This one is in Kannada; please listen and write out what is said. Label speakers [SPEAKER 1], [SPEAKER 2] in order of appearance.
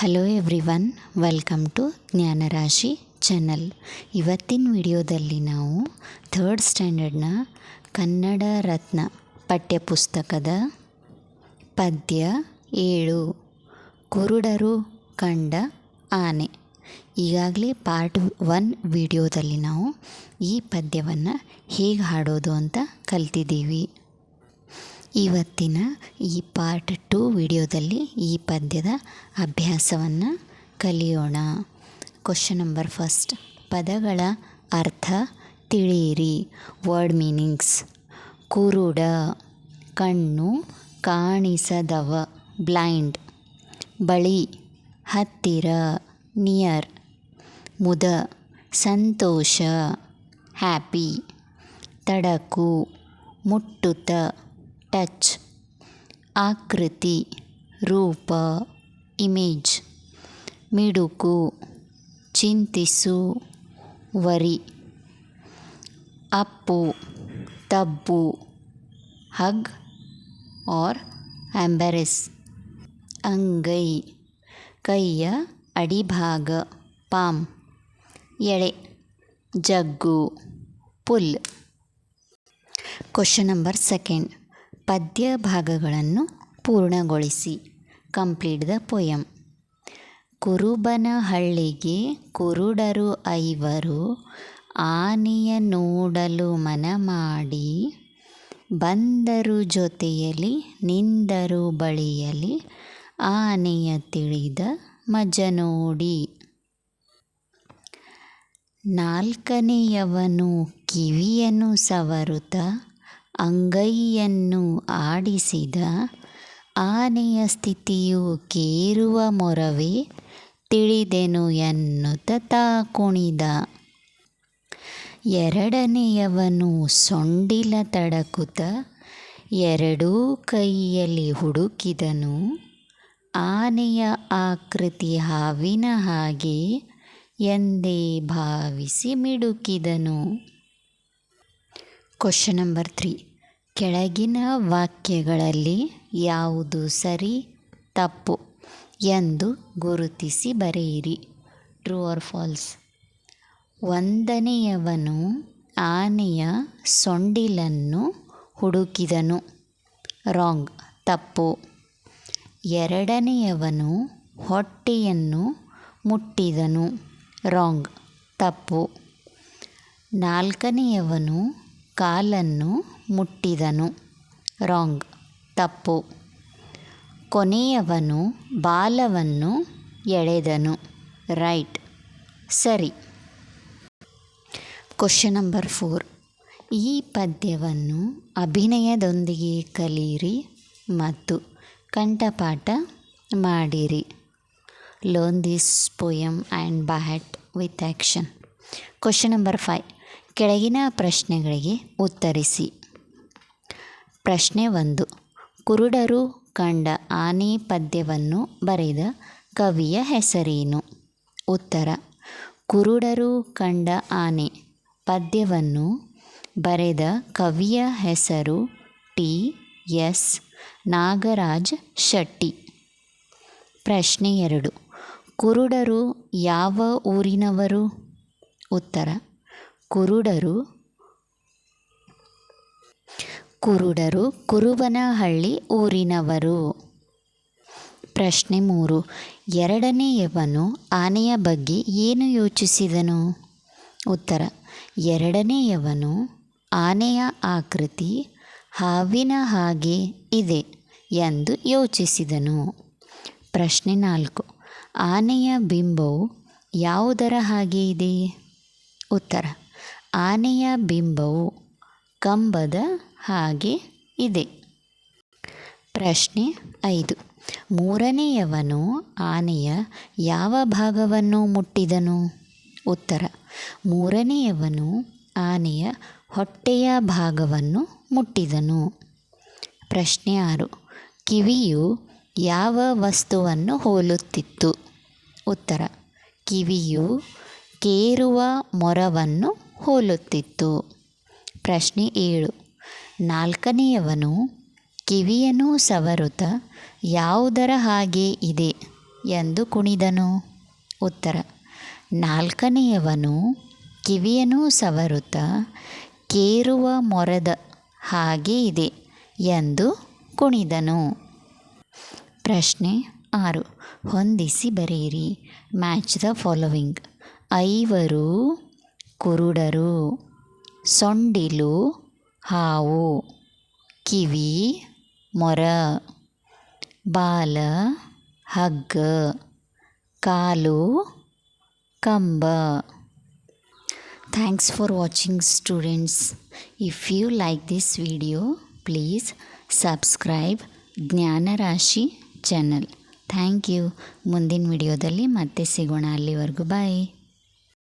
[SPEAKER 1] Hello everyone welcome to Jnanarashi channel ಇವತ್ತಿನ ವಿಡಿಯೋದಲ್ಲಿ ನಾವು ಥರ್ಡ್ ಸ್ಟ್ಯಾಂಡರ್ಡ್ನ ಕನ್ನಡ ರತ್ನ ಪಠ್ಯಪುಸ್ತಕದ ಪದ್ಯ ಏಳು. ಕುರುಡರು ಕಂಡ ಆನೆ. ಈಗಾಗಲೇ ಪಾರ್ಟ್ ಒನ್ ವಿಡಿಯೋದಲ್ಲಿ ನಾವು ಈ ಪದ್ಯವನ್ನು ಹೇಗೆ ಹಾಡೋದು ಅಂತ ಕಲ್ತಿದ್ದೀವಿ. ಇವತ್ತಿನ ಈ ಪಾರ್ಟ್ ಟು ವಿಡಿಯೋದಲ್ಲಿ ಈ ಪದ್ಯದ ಅಭ್ಯಾಸವನ್ನು ಕಲಿಯೋಣ. ಕ್ವಶನ್ ನಂಬರ್ ಫಸ್ಟ್ ಪದಗಳ ಅರ್ಥ ತಿಳಿಯಿರಿ. ವರ್ಡ್ ಮೀನಿಂಗ್ಸ್ ಕುರುಡ, ಕಣ್ಣು, ಕಾಣಿಸದವ ಬ್ಲೈಂಡ್ ಬಳಿ, ಹತ್ತಿರ ನಿಯರ್ ಮುದ, ಸಂತೋಷ ಹ್ಯಾಪಿ ತಡಕು ಮುಟ್ಟುತ್ತ ಟಚ್ ಆಕೃತಿ ರೂಪ image ಮಿಡುಕು ಚಿಂತಿಸು worry Appu ತಬ್ಬು hug R ಆಂಬರೆಸ್ ಅಂಗೈ ಕೈಯ ಅಡಿಭಾಗ ಪಾಮ್ ಎಳೆ ಜಗ್ಗು ಪುಲ್ ಕ್ವಶನ್ ನಂಬರ್ ಸೆಕೆಂಡ್ ಪದ್ಯ ಭಾಗಗಳನ್ನು ಪೂರ್ಣಗೊಳಿಸಿ. ಕಂಪ್ಲೀಟ್ ದ ಪೊಯಮ್ ಕುರುಬನ ಹಳ್ಳಿಗೆ ಕುರುಡರು ಐವರು, ಆನೆಯ ನೋಡಲು ಮನ ಮಾಡಿ ಬಂದರು ಜೊತೆಯಲ್ಲಿ ನಿಂದರು ಬಳಿಯಲಿ ಆನೆಯ ತಿಳಿದ ಮಜ ನೋಡಿ. ನಾಲ್ಕನೆಯವನು ಕಿವಿಯನ್ನು ಸವರುತ್ತ ಅಂಗೈಯನ್ನು ಆಡಿಸಿದ ಆನೆಯ ಸ್ಥಿತಿಯು ಕೇರುವ ಮೊರವೇ ತಿಳಿದೆನು ಎನ್ನುತ್ತ ತಾ ಕುಣಿದ. ಎರಡನೆಯವನು ಸೊಂಡಿಲ ತಡಕುತ ಎರಡೂ ಕೈಯಲ್ಲಿ ಹುಡುಕಿದನು. ಆನೆಯ ಆಕೃತಿ ಹಾವಿನ ಹಾಗೆ ಎಂದೇ ಭಾವಿಸಿ ಮಿಡುಕಿದನು. ಕ್ವಶನ್ ನಂಬರ್ ತ್ರೀ ಕೆಳಗಿನ ವಾಕ್ಯಗಳಲ್ಲಿ ಯಾವುದು ಸರಿ, ತಪ್ಪು ಎಂದು ಗುರುತಿಸಿ ಬರೆಯಿರಿ. ಟ್ರೂ ಆರ್ ಫಾಲ್ಸ್ ಒಂದನೆಯವನು ಆನೆಯ ಸೊಂಡಿಲನ್ನು ಹುಡುಕಿದನು. ರಾಂಗ್ ತಪ್ಪು. ಎರಡನೆಯವನು ಹೊಟ್ಟೆಯನ್ನು ಮುಟ್ಟಿದನು. ರಾಂಗ್ ತಪ್ಪು. ನಾಲ್ಕನೆಯವನು ಕಾಲನ್ನು ಮುಟ್ಟಿದನು. ರಾಂಗ್. ತಪ್ಪು. ಕೊನೆಯವನು ಬಾಲವನ್ನು ಎಳೆದನು. ರೈಟ್. ಸರಿ. ಕ್ವಶನ್ ನಂಬರ್ ಫೋರ್ ಈ ಪದ್ಯವನ್ನು ಅಭಿನಯದೊಂದಿಗೆ ಕಲಿಯಿರಿ ಮತ್ತು ಕಂಠಪಾಠ ಮಾಡಿರಿ. Learn this poem and act with action question number five ಕೆಳಗಿನ ಪ್ರಶ್ನೆಗಳಿಗೆ ಉತ್ತರಿಸಿ. ಪ್ರಶ್ನೆ ಒಂದು. ಕುರುಡರು ಕಂಡ ಆನೆ ಪದ್ಯವನ್ನು ಬರೆದ ಕವಿಯ ಹೆಸರೇನು? ಉತ್ತರ. ಕುರುಡರು ಕಂಡ ಆನೆ ಪದ್ಯವನ್ನು ಬರೆದ ಕವಿಯ ಹೆಸರು ಟಿ. ಎಸ್. ನಾಗರಾಜ್ ಶೆಟ್ಟಿ. ಪ್ರಶ್ನೆ ಎರಡು. ಕುರುಡರು ಯಾವ ಊರಿನವರು? ಉತ್ತರ. ಕುರುಡರು ಕುರುಡರು ಕುರುಬನಹಳ್ಳಿ ಊರಿನವರು. ಪ್ರಶ್ನೆ ಮೂರು. ಎರಡನೆಯವನು ಆನೆಯ ಬಗ್ಗೆ ಏನು ಯೋಚಿಸಿದನು? ಉತ್ತರ. ಎರಡನೆಯವನು ಆನೆಯ ಆಕೃತಿ ಹಾವಿನ ಹಾಗೆ ಇದೆ ಎಂದು ಯೋಚಿಸಿದನು. ಪ್ರಶ್ನೆ ನಾಲ್ಕು. ಆನೆಯ ಬಿಂಬವು ಯಾವುದರ ಹಾಗೆ ಇದೆ? ಉತ್ತರ. ಆನೆಯ ಬಿಂಬವು ಕಂಬದ ಹಾಗೆ ಇದೆ. ಪ್ರಶ್ನೆ ಐದು. ಮೂರನೆಯವನು ಆನೆಯ ಯಾವ ಭಾಗವನ್ನು ಮುಟ್ಟಿದನು? ಉತ್ತರ, ಮೂರನೆಯವನು ಆನೆಯ ಹೊಟ್ಟೆಯ ಭಾಗವನ್ನು ಮುಟ್ಟಿದನು. ಪ್ರಶ್ನೆ ಆರು. ಕಿವಿಯು ಯಾವ ವಸ್ತುವನ್ನು ಹೋಲುತ್ತಿತ್ತು? ಉತ್ತರ, ಕಿವಿಯು ಕೇರುವ ಮೊರವನ್ನು ಹೋಲುತ್ತಿತ್ತು. ಪ್ರಶ್ನೆ ಏಳು. ನಾಲ್ಕನೆಯವನು ಕಿವಿಯನ್ನು ಸವರುತ ಯಾವುದರ ಹಾಗೆ ಇದೆ ಎಂದು ಕುಣಿದನು. ಉತ್ತರ, ನಾಲ್ಕನೆಯವನು ಕಿವಿಯನ್ನು ಸವರುತ ಕೇರುವ ಮೊರದ ಹಾಗೆ ಇದೆ ಎಂದು ಕುಣಿದನು. ಪ್ರಶ್ನೆ ಆರು. ಹೊಂದಿಸಿ ಬರೆಯಿರಿ. Match the following. ಐವರು ಕುರುಡರು, ಸೊಂಡಿಲು, ಹಾವು, ಕಿವಿ, ಮೊರ, ಬಾಲ, ಹಗ್ಗ, ಕಾಲು, ಕಂಬ. Thanks for watching students if you like this video please subscribe Jnanarashi channel thank you ಮುಂದಿನ ವಿಡಿಯೋದಲ್ಲಿ ಮತ್ತೆ ಸಿಗೋಣ. ಅಲ್ಲಿವರೆಗೂ ಬಾಯ್